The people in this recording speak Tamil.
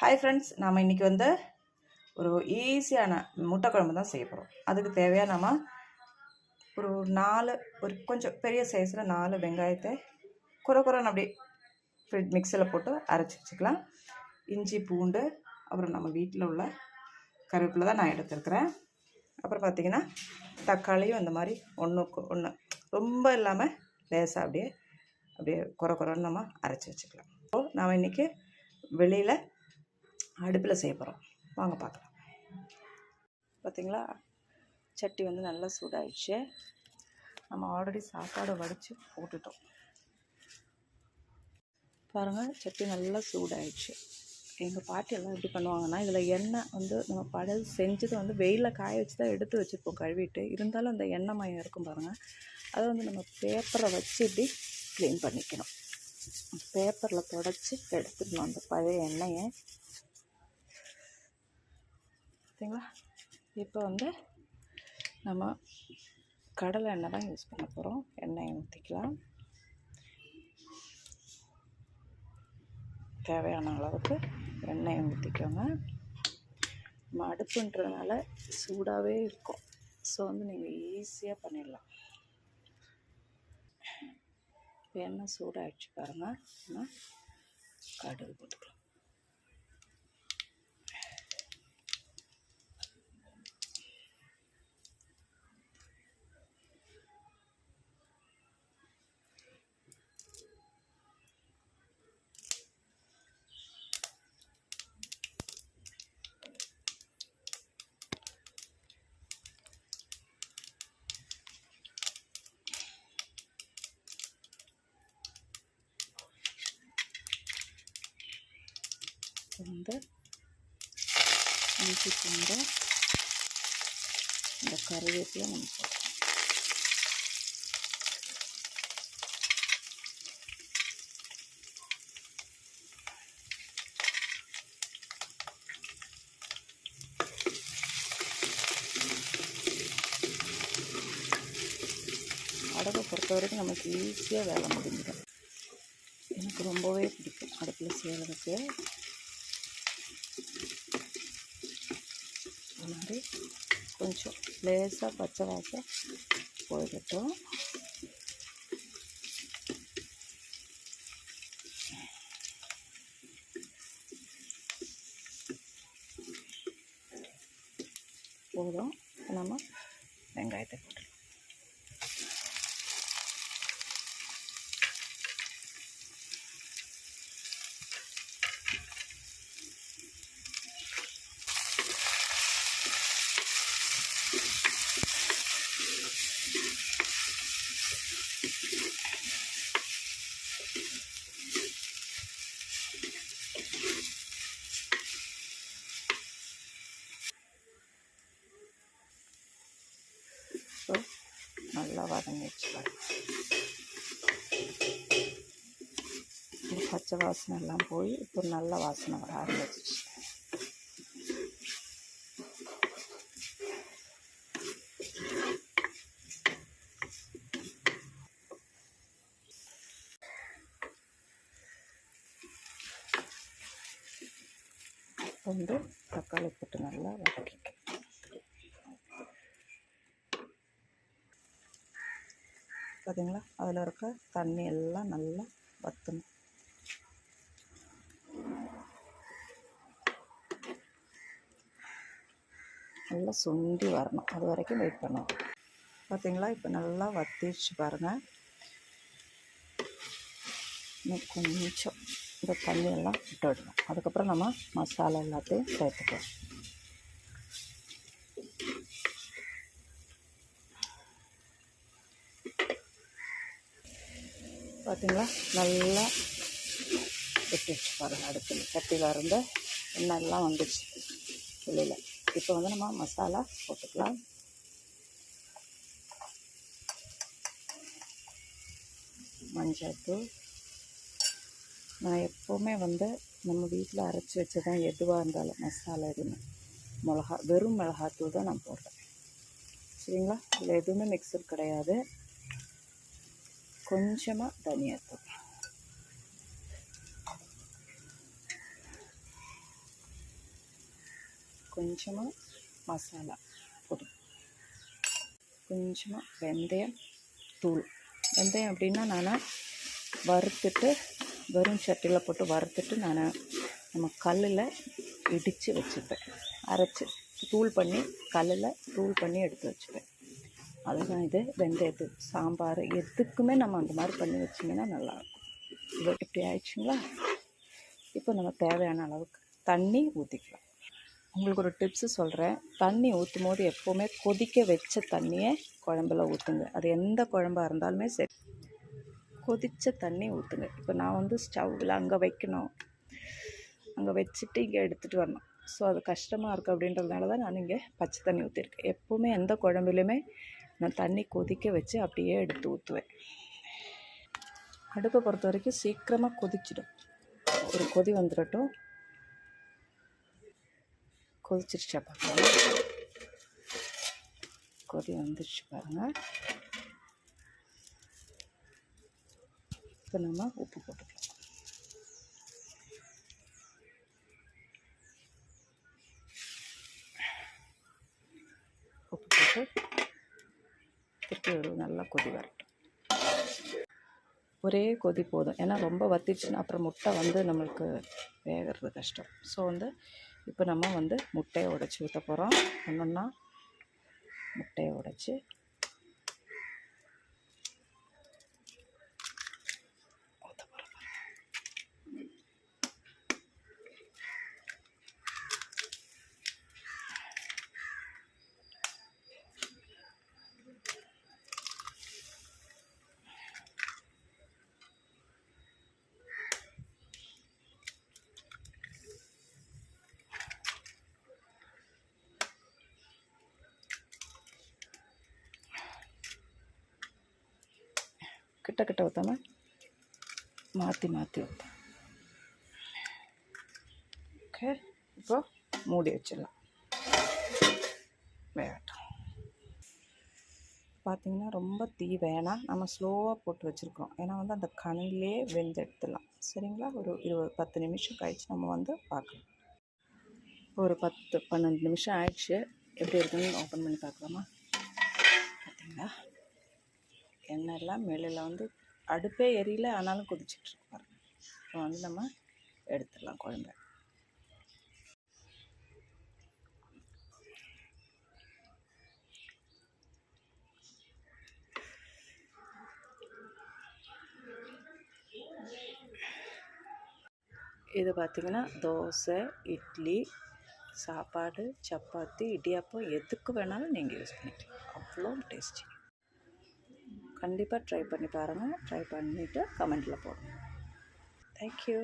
ஹாய் ஃப்ரெண்ட்ஸ் நாம் இன்றைக்கி வந்து ஒரு ஈஸியான முட்டை குழம்பு தான் செய்ய போகிறோம் அதுக்கு தேவையாக நம்ம ஒரு நாலு ஒரு கொஞ்சம் பெரிய சைஸில் நாலு வெங்காயத்தை குறை குறைன்னு அப்படி ஃப்ரிட் மிக்சியில் போட்டு அரைச்சி வச்சுக்கலாம். இஞ்சி பூண்டு அப்புறம் நம்ம வீட்டில் உள்ள கருவேப்பிலை தான் நான் எடுத்துருக்கிறேன். அப்புறம் பார்த்திங்கன்னா தக்காளியும் இந்த மாதிரி ஒன்றுக்கு ஒன்று ரொம்ப இல்லாமல் லேசாக அப்படியே அப்படியே குறை குறைன்னு நம்ம அரைச்சி வச்சுக்கலாம். இப்போது நாம் இன்றைக்கி வெளியில் அடுப்பில் செய்ய போகிறோம். வாங்க பார்க்கலாம். பார்த்தீங்களா? சட்டி வந்து நல்லா சூடாயிடுச்சு. நம்ம ஆல்ரெடி சாப்பாடை வடித்து போட்டுட்டோம். பாருங்கள் சட்டி நல்லா சூடாயிடுச்சு. எங்கள் பாட்டி எல்லாம் எப்படி பண்ணுவாங்கன்னா இதில் எண்ணெய் வந்து நம்ம படல் செஞ்சது வந்து வெயிலில் காய வச்சு தான் எடுத்து வச்சுருப்போம் கழுவிட்டு. இருந்தாலும் அந்த எண்ணெய் மயம் இருக்கும் பாருங்கள் அதை வந்து நம்ம பேப்பரை வச்சு இப்படி க்ளீன் பண்ணிக்கணும். பேப்பரில் தொடச்சி எடுத்துக்கணும் அந்த பழைய எண்ணெயை. சரிங்களா இப்போ வந்து நம்ம கடலை எண்ணெய் தான் யூஸ் பண்ண போகிறோம் எண்ணெயை ஊற்றிக்கலாம் தேவையான அளவுக்கு எண்ணெயை ஊற்றிக்கோங்க நம்ம அடுப்புன்றதுனால சூடாகவே இருக்கும். ஸோ வந்து நீங்கள் ஈஸியாக பண்ணிடலாம். இப்போ எண்ணெய் சூடாகிடுச்சு பாருங்கள் நம்ம கடுகு போட்டுக்கலாம். வந்து இஞ்சி பூண்டு இந்த கருவேப்பிலை நம்ம போடுறோம் அடுப்பை பொறுத்த வரைக்கும் நமக்கு ஈஸியாக வேலை முடிஞ்சிடும். எனக்கு ரொம்பவே பிடிக்கும் அடுப்பில் செய்கிறதுக்கு இந்த மாதிரி கொஞ்சம் லேசாக பச்சை வாசம் போயிடட்டும் போதும். நம்ம வெங்காயத்தை போட்டுக்கலாம் ஸோ நல்லா வதங்கிடுச்சு பாருங்க இந்த பச்சை வாசனை எல்லாம் போய் இப்போ நல்ல வாசனை வர ஆரம்பிச்சிச்சு வந்து தக்காளி போட்டு நல்லா வதக்கிக்க பார்த்தீங்களா அதில் இருக்க தண்ணி எல்லாம் நல்லா வற்றணும் நல்லா சுண்டி வரணும். அது வரைக்கும் வெயிட் பண்ணணும். பார்த்தீங்களா இப்போ நல்லா வத்திடுச்சு பாருங்கள் இன்னும் கொஞ்சம் இந்த தண்ணியெல்லாம் விட்டு விடணும் அதுக்கப்புறம் நம்ம மசாலா எல்லாத்தையும் சேர்த்துக்கலாம். பார்த்தீங்களா நல்லா விட்டுச்சு பாருங்கள் அடுப்பில் கட்டியில் இருந்த எண்ணெய்லாம் வந்துச்சு வெளியில் இப்போ வந்து நம்ம மசாலா போட்டுக்கலாம். மஞ்சள்தூள் நான் எப்போவுமே வந்து நம்ம வீட்டில் அரைச்சி வச்சு தான் எதுவாக இருந்தாலும் மசாலா எதுவுமே. மிளகா வெறும் மிளகாத்தூள் தான் நான் போடுறேன். சரிங்களா? இதில் எதுவுமே மிக்சர் கிடையாது. கொஞ்சமாக தனியாத்தூள் கொஞ்சமாக மசாலா பொடி. கொஞ்சமாக வெந்தயம் தூள். வெந்தயம் அப்படின்னா நான் வறுத்துட்டு வெறும் சட்டியில் போட்டு வறுத்துட்டு நான் நம்ம கல்லில் இடித்து வச்சுப்பேன். அரைச்சி தூள் பண்ணி கல்லில் தூள் பண்ணி எடுத்து வச்சுப்பேன். அதுதான் இது. வெந்தயத்து சாம்பார் எதுக்குமே நம்ம அந்த மாதிரி பண்ணி வச்சிங்கன்னா நல்லாயிருக்கும். இது இப்படி ஆயிடுச்சுங்களா? இப்போ நம்ம தேவையான அளவுக்கு தண்ணி ஊற்றிக்கலாம் உங்களுக்கு ஒரு டிப்ஸு சொல்கிறேன் தண்ணி ஊற்றும் போது எப்போவுமே கொதிக்க வச்ச தண்ணியை குழம்புல ஊற்றுங்க அது எந்த குழம்பாக இருந்தாலுமே சரி. கொதித்த தண்ணி ஊற்றுங்க இப்போ நான் வந்து ஸ்டவ்வில் அங்கே வைக்கணும். அங்கே வச்சுட்டு இங்கே எடுத்துகிட்டு வரணும். ஸோ அது கஷ்டமாக இருக்குது அப்படின்றதுனால தான் நான் இங்கே பச்சை தண்ணி ஊற்றிருக்கேன் எப்போவுமே எந்த குழம்புலையுமே நான் தண்ணி கொதிக்க வச்சு அப்படியே எடுத்து ஊற்றுவேன். அடுப்பை பொறுத்த வரைக்கும் சீக்கிரமாக கொதிச்சிடும். ஒரு கொதி வந்துடட்டும். கொதிச்சிருச்சா பார்க்கலாம் கொதி வந்துருச்சு பாருங்கள் இப்போ நம்ம உப்பு போட்டுக்கலாம். திருப்பி ஒரு நல்லா கொதி வரட்டும். ஒரே கொதி போதும். ஏன்னா ரொம்ப வத்திச்சுன்னா அப்புறம் முட்டை வந்து நம்மளுக்கு வேகிறது கஷ்டம். ஸோ வந்து இப்போ நம்ம வந்து முட்டையை உடச்சி ஊற்ற போகிறோம் ஒன்றுன்னா முட்டையை உடச்சி கிட்ட கிட்ட ஊற்றாம மாற்றி மாற்றி ஊற்றேன் ஓகே இப்போ மூடி வச்சிடலாம் வேகட்டும் பார்த்தீங்கன்னா ரொம்ப தீ வேணாம் நம்ம ஸ்லோவாக போட்டு வச்சுருக்கோம் ஏன்னா வந்து அந்த கணிலே வெந்து எடுத்துடலாம் சரிங்களா ஒரு இருபது பத்து நிமிஷம் கழிச்சு நம்ம வந்து பார்க்கலாம் ஒரு பத்து பன்னெண்டு நிமிஷம் ஆயிடுச்சு எப்படி இருக்குன்னு ஓப்பன் பண்ணி பார்க்கலாமா பார்த்தீங்களா எண்ணெயெல்லாம் மேலில் வந்து அடுப்பே எரியல ஆனாலும் கொதிச்சிட்ருக்கு பாருங்க. இப்போ வந்து நம்ம எடுத்துடலாம் குழம்பு. இது பார்த்திங்கன்னா தோசை இட்லி சாப்பாடு சப்பாத்தி இடியாப்பம் எதுக்கு வேணாலும் நீங்கள் யூஸ் பண்ணிக்கலாம். அவ்வளோ டேஸ்டி. கண்டிப்பாக ட்ரை பண்ணி பாருங்கள் ட்ரை பண்ணிவிட்டு கமெண்ட்டில் போடுங்க. தேங்க்யூ